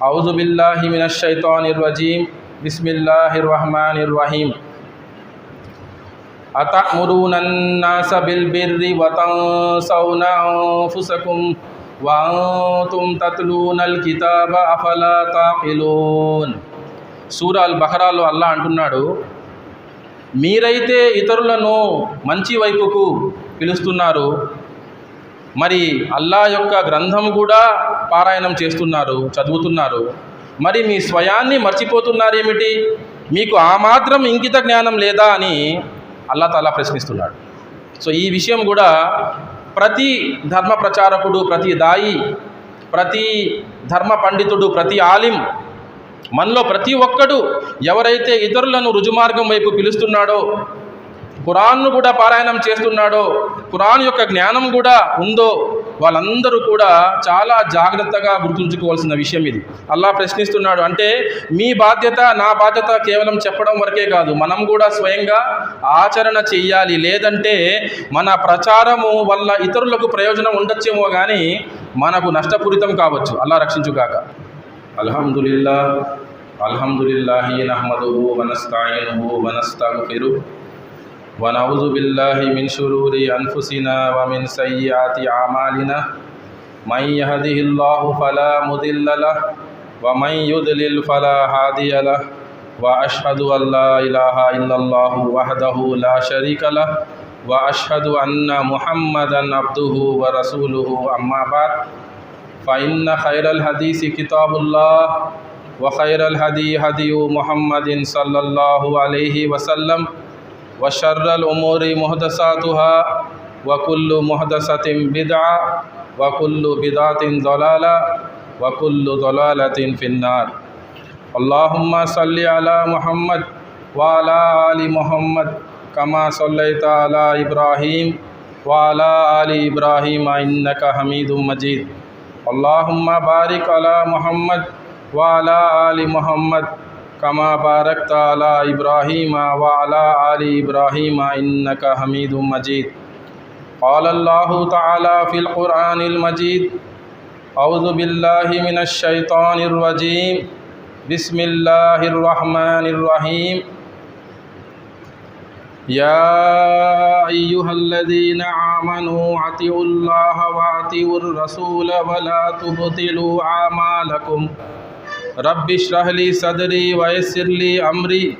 أعوذ بالله من الشيطان الرجيم بسم الله الرحمن الرحيم أتأمرون الناس بالبر وتنسون أنفسكم وأنتم تتلون الكتاب أفلا تعقلون సూరా అల్ బహరాలో అల్లా అంటున్నాడు మీరైతే ఇతరులను మంచి వైపుకు పిలుస్తున్నారు మరి అల్లా యొక్క గ్రంథం కూడా పారాయణం చేస్తున్నారు చదువుతున్నారు. మరి మీ స్వయాన్ని మర్చిపోతున్నారేమిటి? మీకు ఆ మాత్రం ఇంకిత జ్ఞానం లేదా అని అల్లా తాలా ప్రశ్నిస్తున్నాడు. సో ఈ విషయం కూడా ప్రతి ధర్మ ప్రచారకుడు ప్రతి దాయి ప్రతి ధర్మ పండితుడు ప్రతి ఆలిం మనలో ప్రతి ఒక్కడు ఎవరైతే ఇతరులను రుజుమార్గం వైపు పిలుస్తున్నాడో ఖురాన్ను కూడా పారాయణం చేస్తున్నాడో ఖురాన్ యొక్క జ్ఞానం కూడా ఉందో వాళ్ళందరూ కూడా చాలా జాగ్రత్తగా గుర్తుంచుకోవాల్సిన విషయం ఇది. అల్లా ప్రశ్నిస్తున్నాడు అంటే మీ బాధ్యత నా బాధ్యత కేవలం చెప్పడం వరకే కాదు మనం కూడా స్వయంగా ఆచరణ చెయ్యాలి. లేదంటే మన ప్రచారము వల్ల ఇతరులకు ప్రయోజనం ఉండొచ్చేమో కానీ మనకు నష్టపూరితం కావచ్చు. అల్లా రక్షించుగాక. అల్హమ్దుల్లా అల్హమ్దుల్లాహి నహ్మదుహు వనస్తాయినుహు పేరు ونعوذ بالله من شرور أنفسنا ومن سيئات أعمالنا من يهده الله فلا مضل له ومن يضلل فلا هادي له وأشهد أن لا إله إلا الله وحده لا شريك له وأشهد أن محمدا عبده ورسوله أما بعد فإن خير الحديث كتاب الله وخير الهدي هدي محمد صلى الله عليه وسلم وشر الأمور محدثاتها وكل محدثة بدعة وكل بدعة ضلالة وكل ضلالة في النار. اللهم صل على محمد وعلى آل محمد كما صليت على إبراهيم وعلى آل إبراهيم إنك حميد مجيد. اللهم بارك على محمد وعلى آل محمد كما باركت على إبراهيم وعلى آل إبراهيم إنك حميد مجيد. قال الله تعالى في القرآن المجيد أعوذ بالله من الشيطان الرجيم. بسم الله الرحمن الرحيم. يا أيها الذين آمنوا أطيعوا الله وأطيعوا الرسول ولا تبطلوا أعمالكم. రబ్బి షహలి సదరి వయస్సిర్లి అమ్రి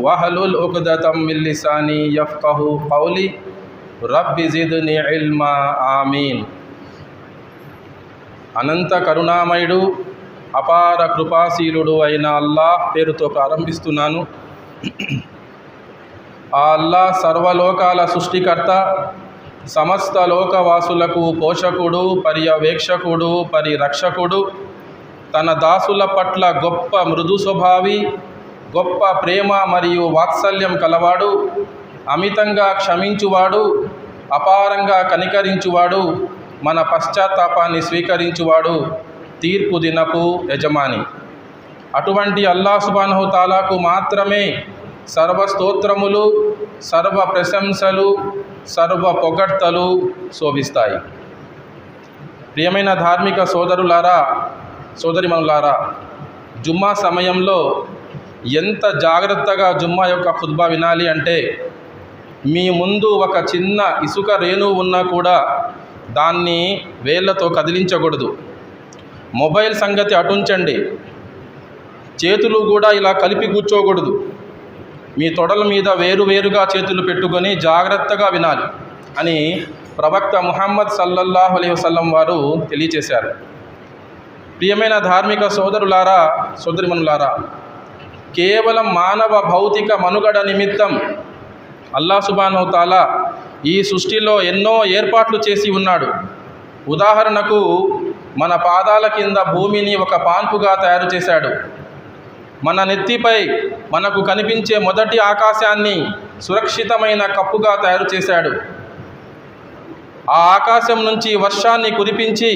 వహలుల్ ఉక్దతం మిల్లిసాని యఫ్కహు కౌలి రబ్బి జిద్ని ఇల్మా ఆమీన్. అనంత కరుణామయుడు అపార కృపాశీలుడు అయిన అల్లాహ్ పేరుతో ప్రారంభిస్తున్నాను. ఆ అల్లా సర్వలోకాల సృష్టికర్త సమస్త లోకవాసులకు పోషకుడు పర్యవేక్షకుడు పరిరక్షకుడు తన దాసుల పట్ల గొప్ప మృదు స్వభావి గొప్ప ప్రేమ మరియు వాత్సల్యం కలవాడు అమితంగా క్షమించువాడు అపారంగా కనికరించువాడు మన పశ్చాత్తాపాన్ని స్వీకరించువాడు తీర్పు దినపు యజమాని. అటువంటి అల్లా సుబానహు తాలాకు మాత్రమే సర్వ స్తోత్రములు సర్వ ప్రశంసలు సర్వ పొగడ్తలు శోభిస్తాయి. ప్రియమైన ధార్మిక సోదరులారా సోదరిమనులారా జుమ్మా సమయంలో ఎంత జాగ్రత్తగా జుమ్మా యొక్క ఖుద్బా వినాలి అంటే మీ ముందు ఒక చిన్న ఇసుక రేణువు ఉన్నా కూడా దాన్ని వేళ్ళతో కదిలించకూడదు. మొబైల్ సంగతి అటుంచండి. చేతులు కూడా ఇలా కలిపి కూర్చోకూడదు. మీ తొడల మీద వేరువేరుగా చేతులు పెట్టుకొని జాగ్రత్తగా వినాలి అని ప్రవక్త ముహమ్మద్ సల్లల్లాహు అలైహి వారు తెలియచేశారు. ప్రియమైన ధార్మిక సోదరులారా సోదరిమనులారా కేవలం మానవ భౌతిక మనుగడ నిమిత్తం అల్లా సుబానో తాలా ఈ సృష్టిలో ఎన్నో ఏర్పాట్లు చేసి ఉన్నాడు. ఉదాహరణకు మన పాదాల కింద భూమిని ఒక పాన్పుగా తయారు చేశాడు. మన నెత్తిపై మనకు కనిపించే మొదటి ఆకాశాన్ని సురక్షితమైన కప్పుగా తయారు చేశాడు. ఆ ఆకాశం నుంచి వర్షాన్ని కురిపించి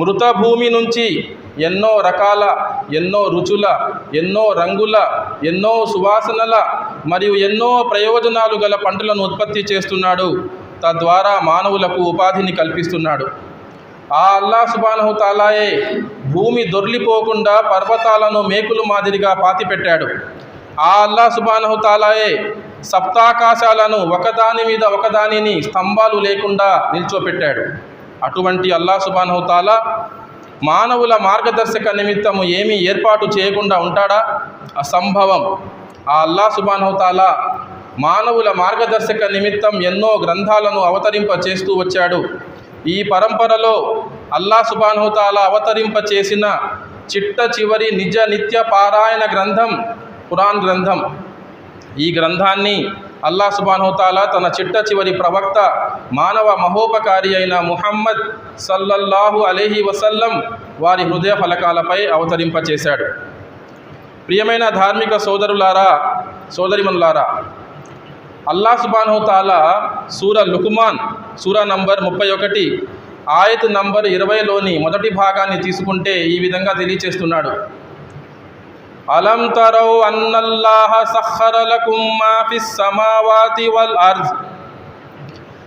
మృత భూమి నుంచి ఎన్నో రకాల ఎన్నో రుచుల ఎన్నో రంగుల ఎన్నో సువాసనల మరియు ఎన్నో ప్రయోజనాలు గల పంటలను ఉత్పత్తి చేస్తున్నాడు. తద్వారా మానవులకు ఉపాధిని కల్పిస్తున్నాడు. ఆ అల్లా సుబానహు తాలాయే భూమి దొర్లిపోకుండా పర్వతాలను మేకులు మాదిరిగా పాతిపెట్టాడు. ఆ అల్లా సుబానహు తాలాయే సప్తాకాశాలను ఒకదాని మీద ఒకదానిని స్తంభాలు లేకుండా నిల్చోపెట్టాడు. అటువంటి అల్లా సుబానవుతాలా మానవుల మార్గదర్శక నిమిత్తము ఏమీ ఏర్పాటు చేయకుండా ఉంటాడా? అసంభవం. ఆ అల్లా సుబానవుతాలా మానవుల మార్గదర్శక నిమిత్తం ఎన్నో గ్రంథాలను అవతరింప చేస్తూ వచ్చాడు. ఈ పరంపరలో అల్లా సుబానుతాల అవతరింప చేసిన చిట్ట చివరి నిజ నిత్య పారాయణ గ్రంథం ఖురాన్ గ్రంథం. ఈ గ్రంథాన్ని అల్లా సుబానుతాల తన చిట్ట చివరి ప్రవక్త మానవ మహోపకారి అయిన ముహమ్మద్ సల్లల్లాహు అలీహి వసల్లం వారి హృదయ ఫలకాలపై అవతరింపచేశాడు. ప్రియమైన ధార్మిక సోదరులారా సోదరిమనులారా అల్లా సుబానుతాలా సూర లుకుమాన్ సూర నంబర్ ముప్పై ఒకటి ఆయత్ నంబర్ ఇరవైలోని మొదటి భాగాన్ని తీసుకుంటే ఈ విధంగా తెలియచేస్తున్నాడు. అలం తరౌ అన్నల్లాహ సహర లకుం సమావాతి వల్ అర్జ్.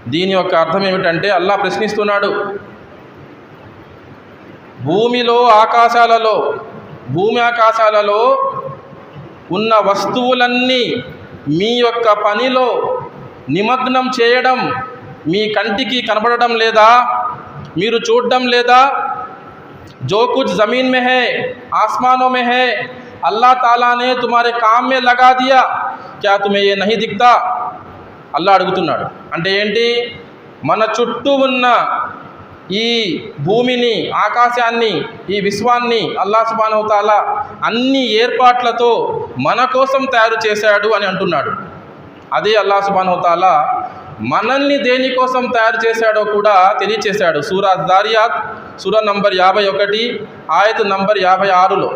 దీని యొక్క అర్థం ఏమిటంటే అల్లా ప్రశ్నిస్తున్నాడు. భూమిలో ఆకాశాలలో భూమి ఆకాశాలలో ఉన్న వస్తువులన్నీ మీ యొక్క పనిలో నిమగ్నం చేయడం మీ కంటికి కనపడడం లేదా? మీరు చూడడం లేదా? జోకుజ్ జమీన్ మెహే ఆస్మానో మెహే अल्लाह ताला ने तुम्हारे काम में लगा दिया क्या तुम्हें ये नहीं दिखता అల్లా అడుగుతున్నాడు అంటే ఏంటి మన చుట్టూ ఉన్న ఈ భూమిని ఆకాశాన్ని ఈ విశ్వాన్ని అల్లా సుబానవతాల అన్ని ఏర్పాట్లతో మన కోసం తయారు చేశాడు అని అంటున్నాడు అదే అల్లా సుబానవతాల మనల్ని దేనికోసం తయారు చేశాడో కూడా తెలియచేశాడు సూరా దారియాత్ సూర నంబర్ యాభై ఒకటి ఆయత్ నంబర్ యాభై ఆరులో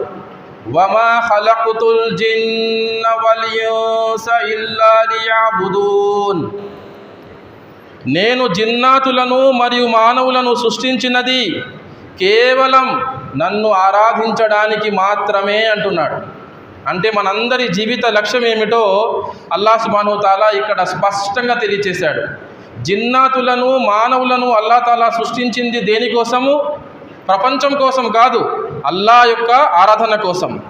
వమా ఖలకుతుల్ జిన్న వల్ ఇన్స ఇల్లా నేను జిన్నాతులను మరియు మానవులను సృష్టించినది కేవలం నన్ను ఆరాధించడానికి మాత్రమే అంటున్నాడు. అంటే మనందరి జీవిత లక్ష్యం ఏమిటో అల్లా సుబాను తాలా ఇక్కడ స్పష్టంగా తెలియచేశాడు. జిన్నాతులను మానవులను అల్లా తాలా సృష్టించింది దేనికోసము? ప్రపంచం కోసం కాదు. అల్లా యొక్క ఆరాధన కోసం.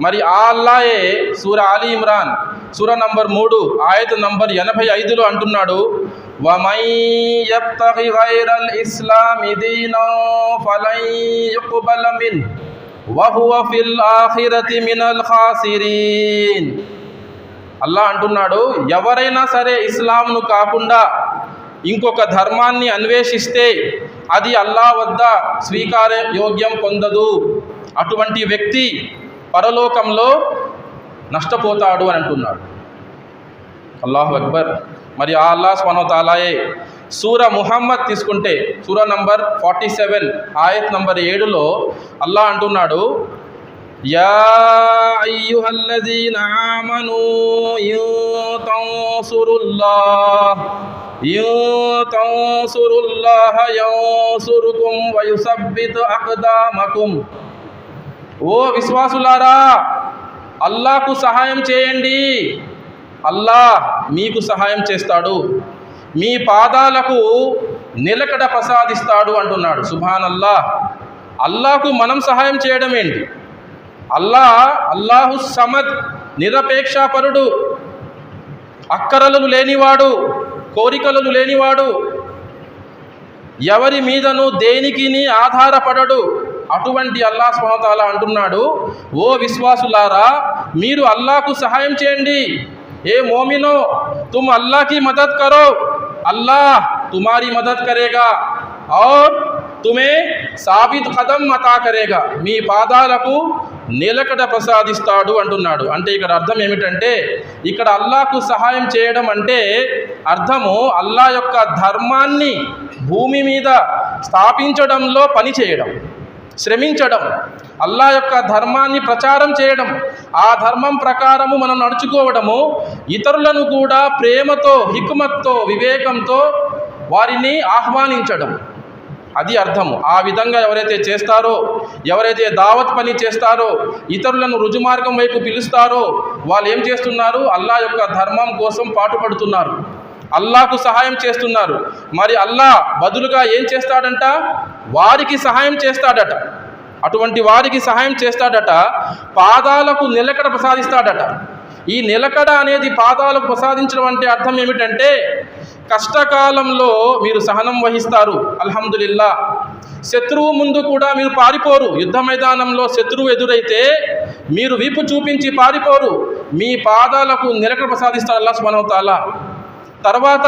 మరి ఆ అల్లాయే సూర అలీ ఇమ్రాన్ సూర నంబర్ మూడు ఆయత నంబర్ ఎనభై ఐదులో అంటున్నాడు అల్లా అంటున్నాడు ఎవరైనా సరే ఇస్లాంను కాకుండా ఇంకొక ధర్మాన్ని అన్వేషిస్తే అది అల్లా వద్ద స్వీకార యోగ్యం పొందదు. అటువంటి వ్యక్తి పరలోకంలో నష్టపోతాడు అని అంటున్నాడు. అల్లాహ్ అక్బర్. మరి ఆ అల్లా స్వనోతాలాయే సూర ముహమ్మద్ తీసుకుంటే సూర నంబర్ ఫార్టీ సెవెన్ ఆయత్ నంబర్ ఏడులో అల్లా అంటున్నాడు యా అయ్యుహల్లజీన ఆమను ఇన్ తన్సురుల్లాహ్ ఇన్ తన్సురుల్లాహ యంసురుకుం ఓ విశ్వాసులారా అల్లాకు సహాయం చేయండి. అల్లాహ్ మీకు సహాయం చేస్తాడు. మీ పాదాలకు నిలకడ ప్రసాదిస్తాడు అంటున్నాడు. సుభాన్ అల్లాహ్ అల్లాహకు మనం సహాయం చేయడం ఏంటి? అల్లా అల్లాహు సమద్ నిరపేక్షాపరుడు అక్కరలు లేనివాడు కోరికలు లేనివాడు. ఎవరి మీదను దేనికి ఆధారపడడు. అటువంటి అల్లా స్మతాల అంటున్నాడు. ఓ విశ్వాసులారా మీరు అల్లాకు సహాయం చేయండి. ఏ మోమినో తుమ్ అల్లాకి మదత్ కరో. అల్లా తుమారి మదత్ కరేగా. और తుమే సాబిత్ కదం మతా కరేగా మీ పాదాలకు నిలకడ ప్రసాదిస్తాడు అంటున్నాడు అంటే ఇక్కడ అర్థం ఏమిటంటే ఇక్కడ అల్లాకు సహాయం చేయడం అంటే అర్థము అల్లా యొక్క ధర్మాన్ని భూమి మీద స్థాపించడంలో పని చేయడం శ్రమించడం అల్లా యొక్క ధర్మాన్ని ప్రచారం చేయడం ఆ ధర్మం ప్రకారము మనం నడుచుకోవడము ఇతరులను కూడా ప్రేమతో హిక్మత్తో వివేకంతో వారిని ఆహ్వానించడం. అది అర్థము. ఆ విధంగా ఎవరైతే చేస్తారో ఎవరైతే దావత్ పని చేస్తారో ఇతరులను రుజుమార్గం వైపు పిలుస్తారో వాళ్ళు ఏం చేస్తున్నారు? అల్లా యొక్క ధర్మం కోసం పాటుపడుతున్నారు. అల్లాకు సహాయం చేస్తున్నారు. మరి అల్లా బదులుగా ఏం చేస్తాడంట? వారికి సహాయం చేస్తాడట. అటువంటి వారికి సహాయం చేస్తాడట. పాదాలకు నిలకడ ప్రసాదిస్తాడట. ఈ నిలకడ అనేది పాదాలు ప్రసాదించడం అంటే అర్థం ఏమిటంటే కష్టకాలంలో మీరు సహనం వహిస్తారు అల్హమ్దుల్లా శత్రువు ముందు కూడా మీరు పారిపోరు. యుద్ధ మైదానంలో శత్రువు ఎదురైతే మీరు వీపు చూపించి పారిపోరు. మీ పాదాలకు నిలకడ ప్రసాదిస్తారు అల్లా సుమనవతాల తర్వాత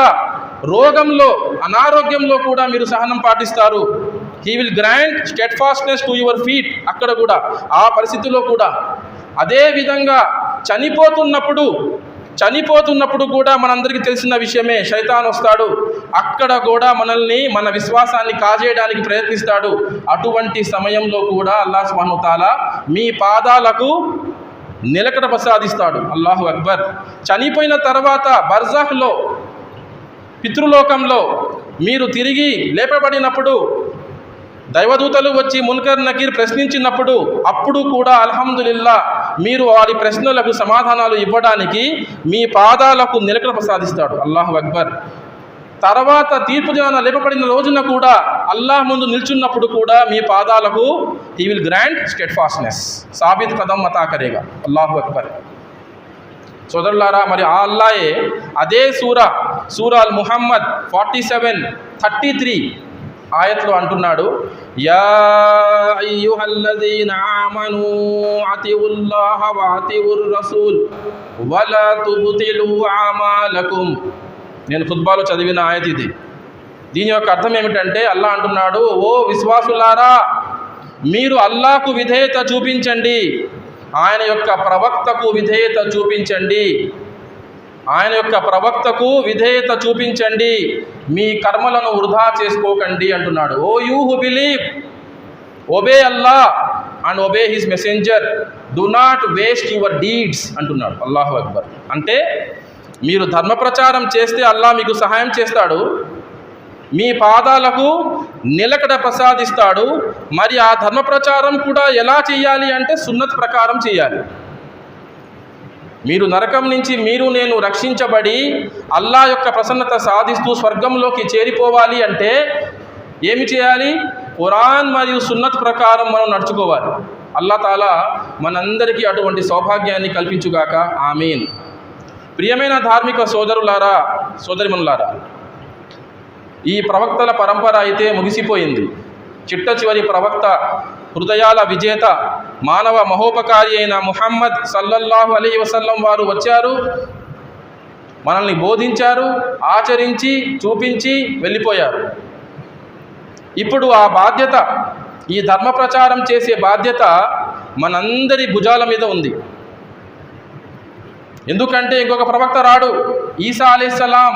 రోగంలో అనారోగ్యంలో కూడా మీరు సహనం పాటిస్తారు. He will grant steadfastness to your feet అక్కడ కూడా ఆ పరిస్థితిలో కూడా. అదే విధంగా చనిపోతున్నప్పుడు చనిపోతున్నప్పుడు కూడా మనందరికీ తెలిసిన విషయమే శైతాన్ వస్తాడు. అక్కడ కూడా మనల్ని మన విశ్వాసాన్ని కాజేయడానికి ప్రయత్నిస్తాడు. అటువంటి సమయంలో కూడా అల్లా సుబ్హానహు మీ పాదాలకు నిలకడ ప్రసాదిస్తాడు. అల్లాహు అక్బర్. చనిపోయిన తర్వాత బర్జాహ్లో పితృలోకంలో మీరు తిరిగి లేపబడినప్పుడు దైవదూతలు వచ్చి మున్కర్ నకీర్ ప్రశ్నించినప్పుడు అప్పుడు కూడా అల్హమ్దుల్లా మీరు వారి ప్రశ్నలకు సమాధానాలు ఇవ్వడానికి మీ పాదాలకు నిలకడ ప్రసాదిస్తాడు. అల్లాహ్ అక్బర్. తర్వాత తీర్పు దినాన లేపబడిన రోజున కూడా అల్లాహ్ ముందు నిల్చున్నప్పుడు కూడా మీ పాదాలకు ఈ విల్ గ్రాండ్ స్టెట్ ఫాస్ట్నెస్ సాబిత్ కదం మతాకరేగా అల్లాహ్ అక్బర్. సోదరులారా మరి ఆ అల్లాయే అదే సూర సూరాల్ Muhammad forty seven thirty three ఆయత్లో అంటున్నాడు యా అయ్యుహల్లదీన ఆమను అతిఉల్లాహ వ రసూల్ వలా ఆమాలకుం. నేను ఫుట్బాల్లో చదివిన ఆయత్ ఇది. దీని యొక్క అర్థం ఏమిటంటే అల్లా అంటున్నాడు ఓ విశ్వాసులారా మీరు అల్లాకు విధేయత చూపించండి ఆయన యొక్క ప్రవక్తకు విధేయత చూపించండి ఆయన యొక్క ప్రవక్తకు విధేయత చూపించండి. మీ కర్మలను వృధా చేసుకోకండి అంటున్నాడు. O you who believe. Obey Allah and obey his messenger. Do not waste your deeds అంటున్నాడు. అల్లాహు అక్బర్. అంటే మీరు ధర్మ ప్రచారం చేస్తే అల్లా మీకు సహాయం చేస్తాడు. మీ పాదాలకు నిలకడ ప్రసాదిస్తాడు. మరి ఆ ధర్మ ప్రచారం కూడా ఎలా చేయాలి అంటే సున్నత్ ప్రకారం చేయాలి. మీరు నరకం నుంచి మీరు నేను రక్షించబడి అల్లా యొక్క ప్రసన్నత సాధిస్తూ స్వర్గంలోకి చేరిపోవాలి అంటే ఏమి చేయాలి? ఖురాన్ మరియు సున్నత్ ప్రకారం మనం నడుచుకోవాలి. అల్లా తాలా మనందరికీ అటువంటి సౌభాగ్యాన్ని కల్పించుగాక. ఆమీన్. ప్రియమైన ధార్మిక సోదరులారా సోదరిమనులారా ఈ ప్రవక్తల పరంపర అయితే ముగిసిపోయింది. చిట్ట చివరి ప్రవక్త హృదయాల విజేత మానవ మహోపకారి అయిన ముహమ్మద్ సల్లల్లాహు అలీ వసల్లం వారు వచ్చారు. మనల్ని బోధించారు ఆచరించి చూపించి వెళ్ళిపోయారు. ఇప్పుడు ఆ బాధ్యత ఈ ధర్మ ప్రచారం చేసే బాధ్యత మనందరి భుజాల మీద ఉంది. ఎందుకంటే ఇంకొక ప్రవక్త రాడు ఈసా అలీసలాం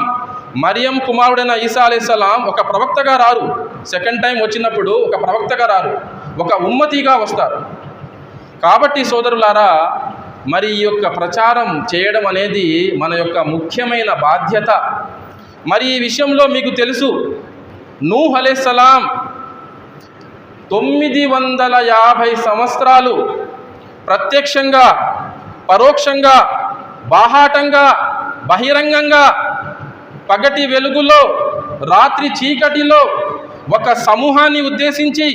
మరియం కుమారుడైన ఈసా అలీసలాం ఒక ప్రవక్తగా రారు. సెకండ్ టైం వచ్చినప్పుడు ఒక ప్రవక్తగా రారు. ఒక ఉమ్మతిగా వస్తారు. కాబట్టి సోదరులారా మరి ఈ యొక్క ప్రచారం చేయడం అనేది మన యొక్క ముఖ్యమైన బాధ్యత. మరి ఈ విషయంలో మీకు తెలుసు నూహ్ అలీసలాం తొమ్మిది వందల యాభై సంవత్సరాలు ప్రత్యక్షంగా పరోక్షంగా బాహాటంగా బహిరంగంగా పగటి వెలుగులో రాత్రి చీకటిలో ఒక సమూహాన్ని ఉద్దేశించి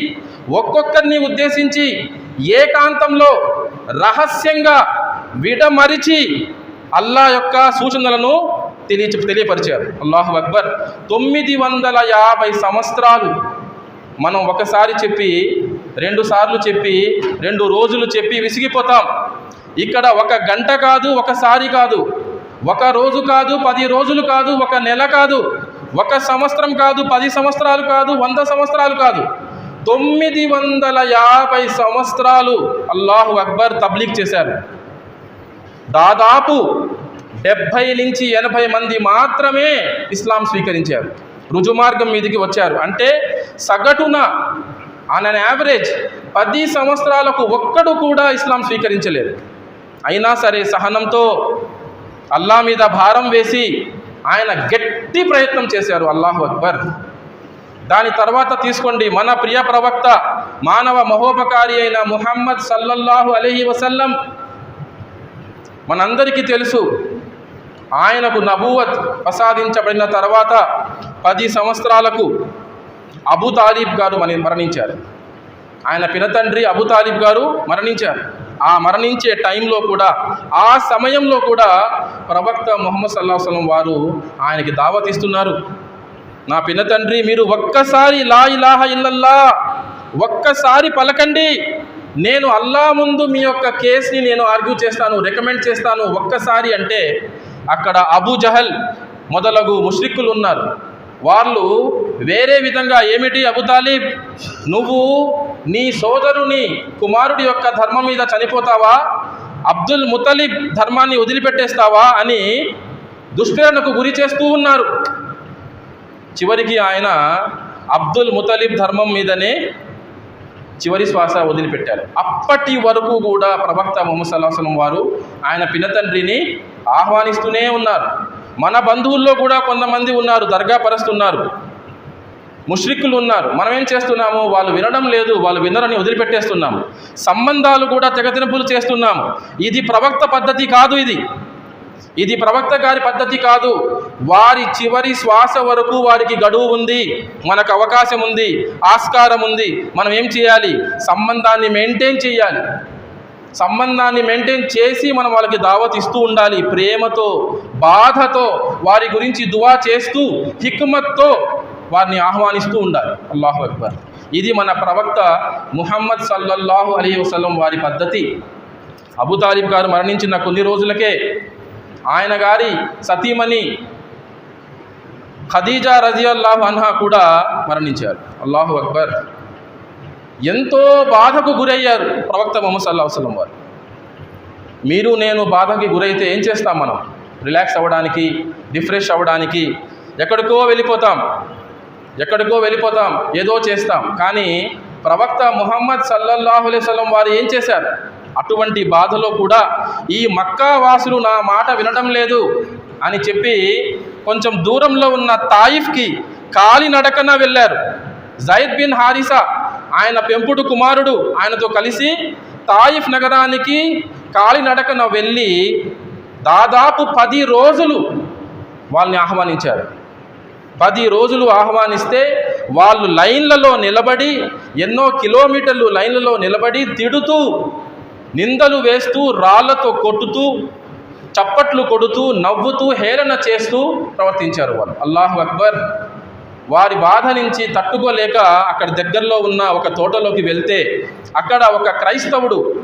ఒక్కొక్కరిని ఉద్దేశించి ఏకాంతంలో రహస్యంగా విడమరిచి అల్లా యొక్క సూచనలను తెలియ తెలియపరిచారు. అల్లాహు అక్బర్. తొమ్మిది వందల యాభై సంవత్సరాలు మనం ఒకసారి చెప్పి రెండు సార్లు చెప్పి రెండు రోజులు చెప్పి విసిగిపోతాం. ఇక్కడ ఒక గంట కాదు ఒకసారి కాదు. ఒక రోజు కాదు పది రోజులు కాదు ఒక నెల కాదు. ఒక సంవత్సరం కాదు పది సంవత్సరాలు కాదు వంద సంవత్సరాలు కాదు. తొమ్మిది వందల యాభై సంవత్సరాలు అల్లాహు అక్బర్ తబ్లీగ్ చేశారు. దాదాపు డెబ్భై నుంచి ఎనభై మంది మాత్రమే ఇస్లాం స్వీకరించారు. రుజుమార్గం మీదికి వచ్చారు. అంటే సగటున ఆన్ అన్ యావరేజ్ పది సంవత్సరాలకు ఒక్కడు కూడా ఇస్లాం స్వీకరించలేదు. అయినా సరే సహనంతో అల్లా మీద భారం వేసి ఆయన గట్టి ప్రయత్నం చేశారు అల్లాహు అక్బర్. దాని తర్వాత తీసుకోండి. మన ప్రియ ప్రవక్త మానవ మహోపకారి అయిన ముహమ్మద్ సల్లల్లాహు అలహి వసల్లం మనందరికీ తెలుసు ఆయనకు నబూవత్ ప్రసాదించబడిన తర్వాత పది సంవత్సరాలకు అబు తాలిబ్ గారు మన మరణించారు. ఆయన పినతండ్రి అబు తాలిబ్ గారు మరణించారు. ఆ మరణించే టైంలో కూడా ఆ సమయంలో కూడా ప్రవక్త ముహమ్మద్ సల్లాహం వారు ఆయనకి దావతిస్తున్నారు నా నా పినతండ్రి మీరు ఒక్కసారి లా ఇలాహ ఇల్లల్లా ఒక్కసారి పలకండి. నేను అల్లా ముందు మీ యొక్క కేసుని నేను ఆర్గ్యూ చేస్తాను రికమెండ్ చేస్తాను ఒక్కసారి అంటే అక్కడ అబూ జహల్ మొదలగు ముష్రిక్కులు ఉన్నారు. వాళ్ళు వేరే విధంగా ఏమిటి అబు తాలిబ్? నువ్వు నీ సోదరుని కుమారుడి యొక్క ధర్మం మీద చనిపోతావా? అబ్దుల్ ముతలిబ్ ధర్మాన్ని వదిలిపెట్టేస్తావా? అని దుష్ప్రేరణకు గురి చేస్తూ ఉన్నారు. చివరికి ఆయన అబ్దుల్ ముతలిబ్ ధర్మం మీదనే చివరి శ్వాస వదిలిపెట్టారు. అప్పటి వరకు కూడా ప్రవక్త ముహమ్మద్ సల్లాహం వారు ఆయన పినతండ్రిని ఆహ్వానిస్తూనే ఉన్నారు. మన బంధువుల్లో కూడా కొంతమంది ఉన్నారు దర్గా పరుస్తున్నారు ముష్రిక్కులు ఉన్నారు. మనం ఏం చేస్తున్నాము? వాళ్ళు వినడం లేదు వాళ్ళు వినరని వదిలిపెట్టేస్తున్నాము. సంబంధాలు కూడా తెగతింపులు చేస్తున్నాము. ఇది ప్రవక్త పద్ధతి కాదు ఇది. ఇది ప్రవక్త గారి పద్ధతి కాదు. వారి చివరి శ్వాస వరకు వారికి గడువు ఉంది మనకు అవకాశం ఉంది ఆస్కారం ఉంది. మనం ఏం చేయాలి? సంబంధాన్ని మెయింటైన్ చేయాలి. సంబంధాన్ని మెయింటైన్ చేసి మనం వాళ్ళకి దావత్ ఇస్తూ ఉండాలి. ప్రేమతో బాధతో వారి గురించి దువా చేస్తూ హిక్మత్తో వారిని ఆహ్వానిస్తూ ఉండాలి. అల్లాహు అక్బర్. ఇది మన ప్రవక్త ముహమ్మద్ సల్లల్లాహు అలీ వసలం వారి పద్ధతి. అబుతాలిబ్ గారు మరణించిన కొన్ని రోజులకే ఆయన గారి సతీమణి ఖదీజా రజియల్లాహు అన్హా కూడా మరణించారు. అల్లాహు అక్బర్. ఎంతో బాధకు గురయ్యారు ప్రవక్త మొహమ్మద్ సల్లాహు వసలం వారు. మీరు నేను బాధకి గురైతే ఏం చేస్తాం మనం? రిలాక్స్ అవ్వడానికి రిఫ్రెష్ అవ్వడానికి ఎక్కడికో వెళ్ళిపోతాం. ఎక్కడికో వెళ్ళిపోతాం. ఏదో చేస్తాం. కానీ ప్రవక్త ముహమ్మద్ సల్లల్లాహు అలైవలం వారు ఏం చేశారు? అటువంటి బాధలో కూడా ఈ మక్కా వాసులు నా మాట వినడం లేదు అని చెప్పి కొంచెం దూరంలో ఉన్న తాయిఫ్కి కాలినడకన వెళ్ళారు. జైద్ బిన్ హారిసా ఆయన పెంపుడు కుమారుడు ఆయనతో కలిసి తాయిఫ్ నగరానికి కాలినడకన వెళ్ళి దాదాపు పది రోజులు వాళ్ళని ఆహ్వానించారు. పది రోజులు ఆహ్వానిస్తే వాళ్ళు లైన్లలో నిలబడి ఎన్నో కిలోమీటర్లు లైన్లలో నిలబడి తిడుతూ నిందలు వేస్తూ రాళ్ళతో కొట్టుతూ చప్పట్లు కొడుతూ నవ్వుతూ హేళన చేస్తూ ప్రవర్తించారు వాళ్ళు. అల్లాహు అక్బర్ వారి బాధ నుంచి తట్టుకోలేక అక్కడ దగ్గరలో ఉన్న ఒక తోటలోకి వెళ్తే అక్కడ ఒక క్రైస్తవుడు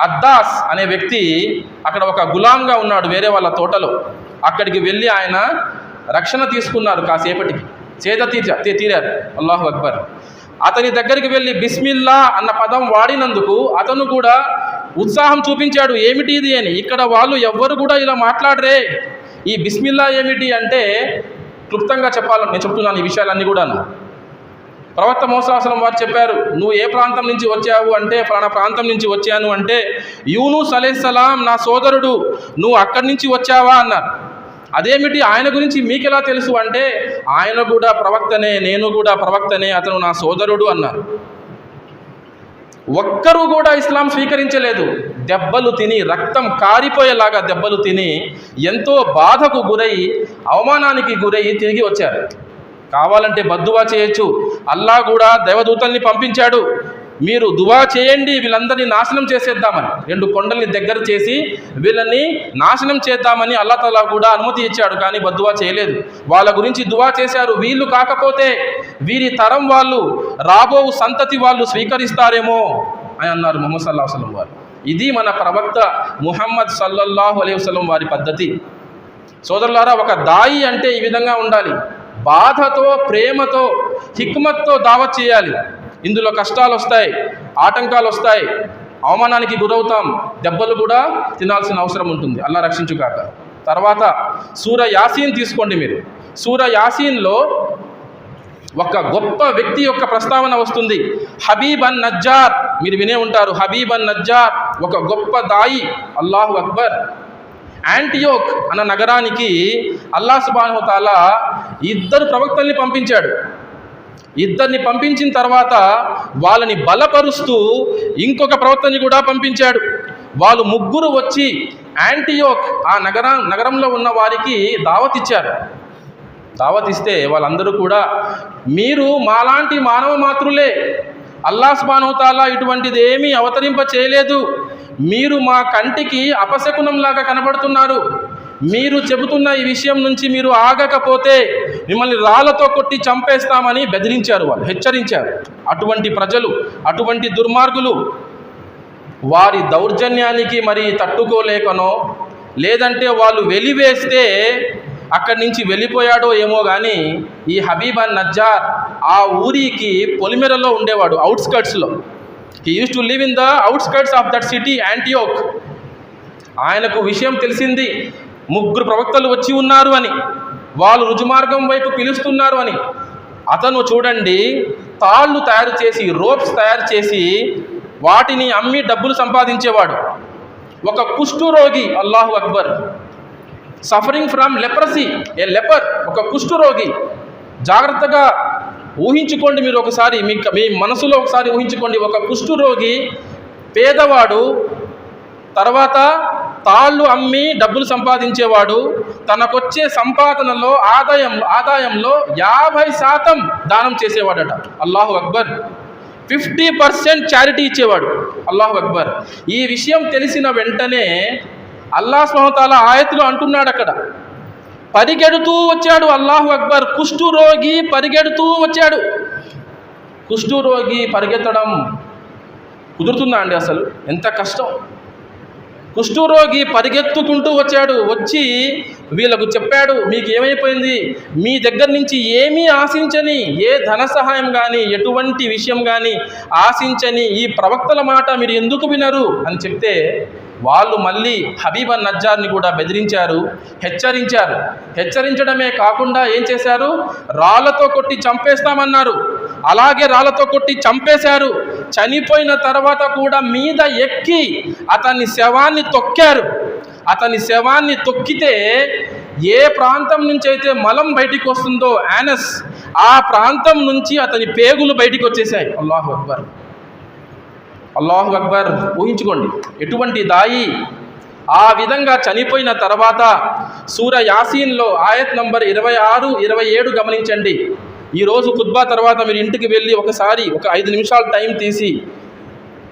అద్దాస్ అనే వ్యక్తి అక్కడ ఒక గులాంగా ఉన్నాడు వేరే వాళ్ళ తోటలో. అక్కడికి వెళ్ళి ఆయన రక్షణ తీసుకున్నారు కాసేపటికి. చేత తీర్చ తీ- తీరారు. అల్లాహు అక్బర్. అతని దగ్గరికి వెళ్ళి బిస్మిల్లా అన్న పదం వాడినందుకు అతను కూడా ఉత్సాహం చూపించాడు. ఏమిటి ఇది అని. ఇక్కడ వాళ్ళు ఎవ్వరు కూడా ఇలా మాట్లాడరే. ఈ బిస్మిల్లా ఏమిటి అంటే క్లుప్తంగా చెప్పాలని నేను చెప్తున్నాను ఈ విషయాలన్నీ కూడాను. ప్రవక్త మోసాసనం వారు చెప్పారు నువ్వు ఏ ప్రాంతం నుంచి వచ్చావు అంటే ఫలానా ప్రాంతం నుంచి వచ్చాను అంటే యూనుస్ సలాం నా సోదరుడు నువ్వు అక్కడి నుంచి వచ్చావా? అన్నారు. అదేమిటి? ఆయన గురించి మీకెలా తెలుసు అంటే ఆయన కూడా ప్రవక్తనే నేను కూడా ప్రవక్తనే అతను నా సోదరుడు అన్నారు. ఒక్కరూ కూడా ఇస్లాం స్వీకరించలేదు. దెబ్బలు తిని రక్తం కారిపోయేలాగా దెబ్బలు తిని ఎంతో బాధకు గురై అవమానానికి గురై తిరిగి వచ్చారు. కావాలంటే బద్దువా చేయొచ్చు. అల్లా కూడా దేవదూతల్ని పంపించాడు. మీరు దువా చేయండి వీళ్ళందరినీ నాశనం చేసేద్దామని. రెండు కొండల్ని దగ్గర చేసి వీళ్ళని నాశనం చేద్దామని అల్లా తలా కూడా అనుమతి ఇచ్చాడు కానీ బద్దువా చేయలేదు. వాళ్ళ గురించి దువా చేశారు వీళ్ళు కాకపోతే వీరి తరం వాళ్ళు రాబో సంతతి వాళ్ళు స్వీకరిస్తారేమో అని అన్నారు మొహమ్మద్ సల్లాహ్ వసలం వారు. ఇది మన ప్రవక్త ముహమ్మద్ సల్లల్లాహు అలై వసలం వారి పద్ధతి. సోదరులారా ఒక దాయి అంటే ఈ విధంగా ఉండాలి. బాధతో ప్రేమతో హిక్మత్తో దావత్ చేయాలి. ఇందులో కష్టాలు వస్తాయి ఆటంకాలు వస్తాయి అవమానానికి గురవుతాం దెబ్బలు కూడా తినాల్సిన అవసరం ఉంటుంది. అల్లా రక్షించుగాక. తర్వాత సూర యాసీన్ తీసుకోండి మీరు. సూర యాసీన్లో ఒక గొప్ప వ్యక్తి యొక్క ప్రస్తావన వస్తుంది. హబీబ్ అన్ నజ్జార్. మీరు వినే ఉంటారు హబీబ్ అన్ నజ్జార్ ఒక గొప్ప దాయి. అల్లాహు అక్బర్. యాంటియోక్ అన్న నగరానికి అల్లా సుబానుతాల ఇద్దరు ప్రవక్తల్ని పంపించాడు. ఇద్దరిని పంపించిన తర్వాత వాళ్ళని బలపరుస్తూ ఇంకొక ప్రవక్తని కూడా పంపించాడు. వాళ్ళు ముగ్గురు వచ్చి యాంటీయోక్ ఆ నగర నగరంలో ఉన్న వారికి దావత్ ఇచ్చారు. దావత్ ఇస్తే వాళ్ళందరూ కూడా మీరు మాలాంటి మానవ మాతృలే అల్లాస్ బానవతాలా ఇటువంటిది ఏమీ అవతరింప చేయలేదు మీరు మా కంటికి అపశకునంలాగా కనబడుతున్నారు. మీరు చెబుతున్న ఈ విషయం నుంచి మీరు ఆగకపోతే మిమ్మల్ని రాళ్ళతో కొట్టి చంపేస్తామని బెదిరించారు వాళ్ళు హెచ్చరించారు. అటువంటి ప్రజలు అటువంటి దుర్మార్గులు వారి దౌర్జన్యానికి మరి తట్టుకోలేకనో లేదంటే వాళ్ళు వెలివేస్తే అక్కడి నుంచి వెళ్ళిపోయాడో ఏమో కానీ ఈ హబీబ్ అన్ నజ్జార్ ఆ ఊరికి పొలిమెరలో ఉండేవాడు అవుట్స్కట్స్లో he used to live in the outskirts of that city Antioch ఆయనకు విషయం తెలిసింది ముగ్గురు ప్రవక్తలు వచ్చి ఉన్నారు అని వాళ్ళు రుజుమార్గం వైపు పిలుస్తున్నారు అని. అతను చూడండి తాళ్ళు తయారు చేసి రోప్స్ తయారు చేసి వాటిని అమ్మి డబ్బులు సంపాదించేవాడు. ఒక కుష్ఠురోగి అల్లాహు Akbar. Suffering from leprosy a leper ఒక కుష్ఠురోగి జాగ్రత్తగా ఊహించుకోండి మీరు ఒకసారి మీ మీ మనసులో ఒకసారి ఊహించుకోండి. ఒక కుష్ఠురోగి పేదవాడు తర్వాత తాళ్ళు అమ్మి డబ్బులు సంపాదించేవాడు తనకొచ్చే సంపాదనలో ఆదాయం ఆదాయంలో యాభై శాతం దానం చేసేవాడట. అల్లాహు అక్బర్. ఫిఫ్టీ పర్సెంట్ చారిటీ ఇచ్చేవాడు. అల్లాహు అక్బర్. ఈ విషయం తెలిసిన వెంటనే అల్లా స్మహతాల ఆయతులు అంటున్నాడు అక్కడ పరిగెడుతూ వచ్చాడు అల్లాహు అక్బర్. కుష్ఠురోగి పరిగెడుతూ వచ్చాడు. కుష్ఠురోగి పరిగెత్తడం కుదురుతుందా అండి అసలు? ఎంత కష్టం? కుష్ఠరోగి పరిగెత్తుకుంటూ వచ్చాడు. వచ్చి వీళ్ళకు చెప్పాడు మీకు ఏమైపోయింది? మీ దగ్గర నుంచి ఏమీ ఆశించని ఏ ధన సహాయం కానీ ఎటువంటి విషయం కానీ ఆశించని ఈ ప్రవక్తల మాట మీరు ఎందుకు వినరు? అని చెప్తే వాళ్ళు మళ్ళీ హబీబ్ అన్ నజ్జార్ని కూడా బెదిరించారు హెచ్చరించారు. హెచ్చరించడమే కాకుండా ఏం చేశారు? రాళ్ళతో కొట్టి చంపేస్తామన్నారు. అలాగే రాళ్ళతో కొట్టి చంపేశారు. చనిపోయిన తర్వాత కూడా మీద ఎక్కి అతని శవాన్ని తొక్కారు. అతని శవాన్ని తొక్కితే ఏ ప్రాంతం నుంచి అయితే మలం బయటికి వస్తుందో యానస్ ఆ ప్రాంతం నుంచి అతని పేగులు బయటికి వచ్చేసాయి అల్లాహు అక్బర్. అల్లాహు అక్బర్ ఊహించుకోండి. ఎటువంటి దాయి ఆ విధంగా చనిపోయిన తర్వాత సూర యాసీన్లో ఆయత్ నంబర్ ఇరవై ఆరు ఇరవై ఏడు గమనించండి. ఈరోజు ఖుద్బా తర్వాత మీరు ఇంటికి వెళ్ళి ఒకసారి ఒక ఐదు నిమిషాలు టైం తీసి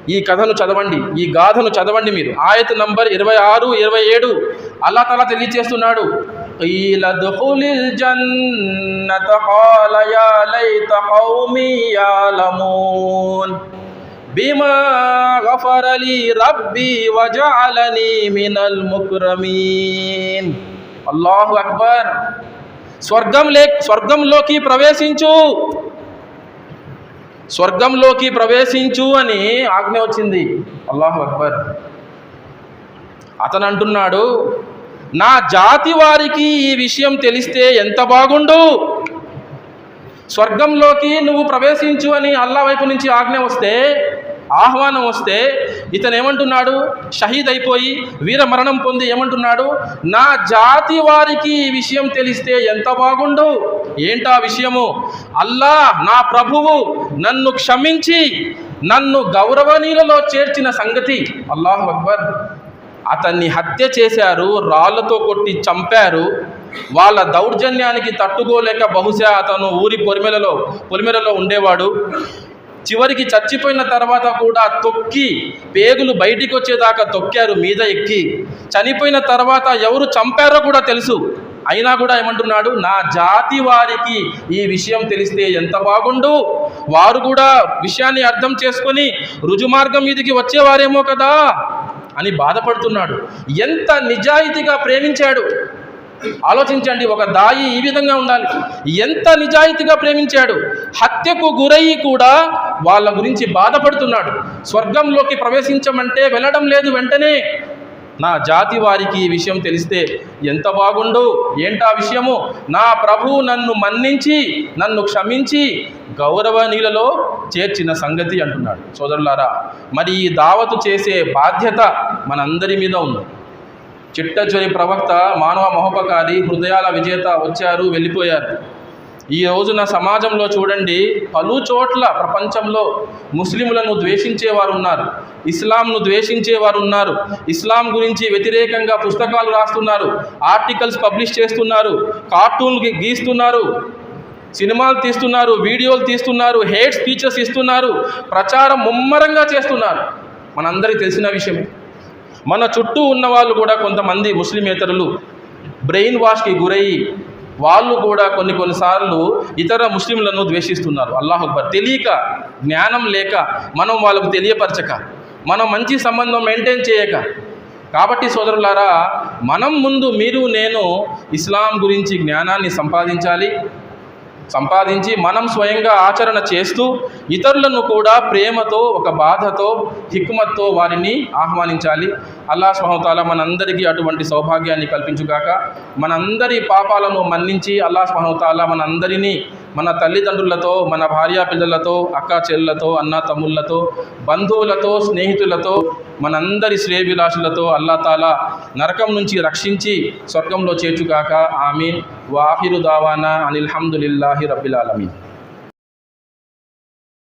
ఈ కథను చదవండి ఈ గాథను చదవండి మీరు ఆయత్ నంబర్ ఇరవై ఆరు ఇరవై ఏడు అల్లా తలా తెలియచేస్తున్నాడు قيل ادخل الجنة قال يا ليت قومي يعلمون بما غفر لي ربي وجعلني من المكرمين అల్లాహు అక్బర్ స్వర్గం లే స్వర్గంలోకి ప్రవేశించు. స్వర్గంలోకి ప్రవేశించు అని ఆజ్ఞ వచ్చింది. అల్లాహు అక్బర్. అతను అంటున్నాడు నా జాతి వారికి ఈ విషయం తెలిస్తే ఎంత బాగుండు? స్వర్గంలోకి నువ్వు ప్రవేశించు అని అల్లా వైపు నుంచి ఆజ్ఞ వస్తే ఆహ్వానం వస్తే ఇతను ఏమంటున్నాడు? షహీద్ అయిపోయి వీర మరణం పొంది ఏమంటున్నాడు? నా జాతి వారికి ఈ విషయం తెలిస్తే ఎంత బాగుండు? ఏంటా విషయము? అల్లా నా ప్రభువు నన్ను క్షమించి నన్ను గౌరవనీయులలో చేర్చిన సంగతి. అల్లాహ్ అక్బర్. అతన్ని హత్య చేశారు రాళ్ళతో కొట్టి చంపారు. వాళ్ళ దౌర్జన్యానికి తట్టుకోలేక బహుశా అతను ఊరి పొలిమెలలో పొలిమెలలో ఉండేవాడు. చివరికి చచ్చిపోయిన తర్వాత కూడా తొక్కి పేగులు బయటికి వచ్చేదాకా తొక్కారు మీద ఎక్కి. చనిపోయిన తర్వాత ఎవరు చంపారో కూడా తెలుసు. అయినా కూడా ఏమంటున్నాడు నా జాతి వారికి ఈ విషయం తెలిస్తే ఎంత బాగుండు? వారు కూడా విషయాన్ని అర్థం చేసుకొని రుజుమార్గం మీదికి వచ్చేవారేమో కదా అని బాధపడుతున్నాడు. ఎంత నిజాయితీగా ప్రేమించాడు. ఆలోచించండి ఒక దాయి ఈ విధంగా ఉండాలి. ఎంత నిజాయితీగా ప్రేమించాడు హత్యకు గురయ్యి కూడా వాళ్ళ గురించి బాధపడుతున్నాడు. స్వర్గంలోకి ప్రవేశించమంటే వెళ్ళడం లేదు వెంటనే. నా జాతి వారికి ఈ విషయం తెలిస్తే ఎంత బాగుండు? ఏంటా విషయము? నా ప్రభు నన్ను మన్నించి నన్ను క్షమించి గౌరవనీయులలో చేర్చిన సంగతి అంటున్నాడు. సోదరులారా మరి ఈ దావతు చేసే బాధ్యత మనందరి మీద ఉంది. చిట్టచొరి ప్రవక్త మానవ మహోపకారి హృదయాల విజేత వచ్చారు వెళ్ళిపోయారు. ఈ రోజున సమాజంలో చూడండి పలు చోట్ల ప్రపంచంలో ముస్లింలను ద్వేషించేవారు ఉన్నారు ఇస్లాంను ద్వేషించేవారు ఉన్నారు ఇస్లాం గురించి వ్యతిరేకంగా పుస్తకాలు రాస్తున్నారు ఆర్టికల్స్ పబ్లిష్ చేస్తున్నారు కార్టూన్లు గీస్తున్నారు సినిమాలు తీస్తున్నారు వీడియోలు తీస్తున్నారు హేట్ స్పీచెస్ ఇస్తున్నారు ప్రచారం ముమ్మరంగా చేస్తున్నారు. మనందరికీ తెలిసిన విషయమే మన చుట్టూ ఉన్న వాళ్ళు కూడా కొంతమంది ముస్లిమేతరులు బ్రెయిన్ వాష్కి గురయ్యి వాళ్ళు కూడా కొన్ని కొన్నిసార్లు ఇతర ముస్లింలను ద్వేషిస్తున్నారు. అల్లాహ్ అక్బర్. తెలియక జ్ఞానం లేక మనం వాళ్ళకు తెలియపరచక మనం మంచి సంబంధం మెయింటైన్ చేయక. కాబట్టి సోదరులారా మనం ముందు మీరు నేను ఇస్లాం గురించి జ్ఞానాన్ని సంపాదించాలి. సంపాదించి మనం స్వయంగా ఆచరణ చేస్తూ ఇతరులను కూడా ప్రేమతో ఒక బాధతో హిక్మత్తో వారిని ఆహ్వానించాలి. అల్లా స్మహతాల మనందరికీ అటువంటి సౌభాగ్యాన్ని కల్పించుగాక. మనందరి పాపాలను మన్నించి అల్లా స్మహతాల మనందరినీ మన తల్లిదండ్రులతో మన భార్యా పిల్లలతో అక్క చెల్లెలతో అన్న తమ్ముళ్ళతో బంధువులతో స్నేహితులతో మనందరి శ్రేయభిలాషులతో అల్లాతాలా నరకం నుంచి రక్షించి స్వర్గంలో చేర్చుగాక. ఆమీన్. వాహిరు దావానా అనిల్హమ్దులిల్లాహి రబ్బిలాలమీన్